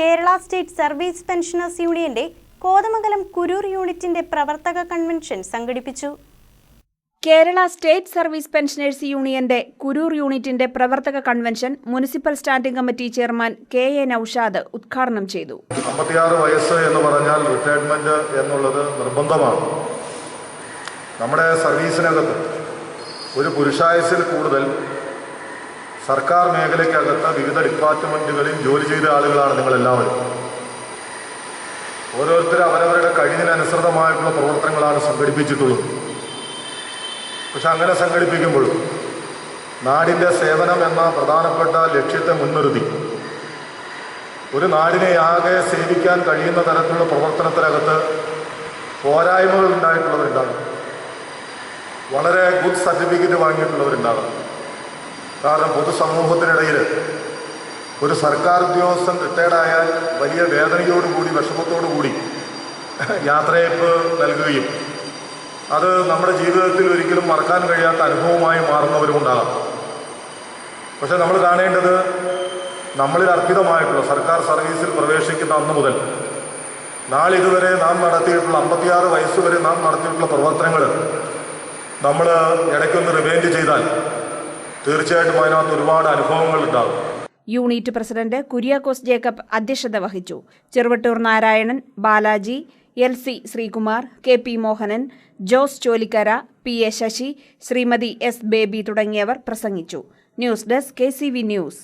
Kerala state service pensioners യൂണിയന്റെ കോതമംഗലം കുരൂർ യൂണിറ്റിന്റെ പ്രവർത്തക കൺവെൻഷൻ സംഘടിപ്പിച്ചു. കേരള സ്റ്റേറ്റ് സർവീസ് പെൻഷനേഴ്സ് യൂണിയന്റെ കുരൂർ യൂണിറ്റിന്റെ പ്രവർത്തക convention municipal standing committee chairman K A Naushad ഉദ്ഘാടനം ചെയ്തു. അമ്പത്തിയാറ് വയസ്സ് എന്ന് പറഞ്ഞാൽ റിട്ടയർമെന്റ് എന്നുള്ളത് നിർബന്ധമാണ്. നമ്മുടെ സർവീസിനകത്ത് ഒരു പുരുഷായുസിൽ കൂടുതൽ സർക്കാർ മേഖലയ്ക്കകത്ത് വിവിധ ഡിപ്പാർട്ട്മെന്റുകളിൽ ജോലി ചെയ്ത ആളുകളാണ് നിങ്ങളെല്ലാവരും. ഓരോരുത്തരും അവരവരുടെ കഴിവിനനുസൃതമായിട്ടുള്ള പ്രവർത്തനങ്ങളാണ് സംഘടിപ്പിച്ചിട്ടുള്ളത്. പക്ഷെ അങ്ങനെ സംഘടിപ്പിക്കുമ്പോഴും നാടിന്റെ സേവനം എന്ന പ്രധാനപ്പെട്ട ലക്ഷ്യത്തെ മുൻനിർത്തി ഒരു നാടിനെ ആകെ സേവിക്കാൻ കഴിയുന്ന തരത്തിലുള്ള പ്രവർത്തനത്തിനകത്ത് പോരായ്മകൾ ഉണ്ടായിട്ടുള്ളവരുണ്ടാകും. വളരെ ഗുഡ് സർട്ടിഫിക്കറ്റ് വാങ്ങിയിട്ടുള്ളവരുണ്ടാകും. കാരണം പൊതുസമൂഹത്തിനിടയിൽ ഒരു സർക്കാർ ഉദ്യോഗസ്ഥൻ റിട്ടയർഡായാൽ വലിയ വേദനയോടുകൂടി വിഷമത്തോടുകൂടി യാത്രയപ്പ് നൽകുകയും അത് നമ്മുടെ ജീവിതത്തിൽ ഒരിക്കലും മറക്കാൻ കഴിയാത്ത അനുഭവമായി മാറുന്നവരുമുണ്ടാകാം പക്ഷെ നമ്മൾ കാണേണ്ടത് നമ്മളിൽ അർപ്പിതമായിട്ടുള്ള സർക്കാർ സർവീസിൽ പ്രവേശിക്കുന്ന അന്ന് മുതൽ നാളിതുവരെ നാം നടത്തിയിട്ടുള്ള അമ്പത്തിയാറ് വയസ്സുവരെ നാം നടത്തിയിട്ടുള്ള പ്രവർത്തനങ്ങൾ നമ്മൾ ഇടയ്ക്കൊന്ന് റിവൈൻഡ് ചെയ്താൽ തീർച്ചയായിട്ടും അതിനകത്ത് ഒരുപാട് അനുഭവങ്ങൾ ഉണ്ടാകും. യൂണിറ്റ് പ്രസിഡന്റ് കുര്യാക്കോസ് ജേക്കബ് അധ്യക്ഷത വഹിച്ചു. Cheruvattoor Narayanan Balaji L C Sreekumar K P Mohanan Jose Cholikkara P A Sasi Srimathi S Baby തുടങ്ങിയവർ പ്രസംഗിച്ചു. News desk K C V news.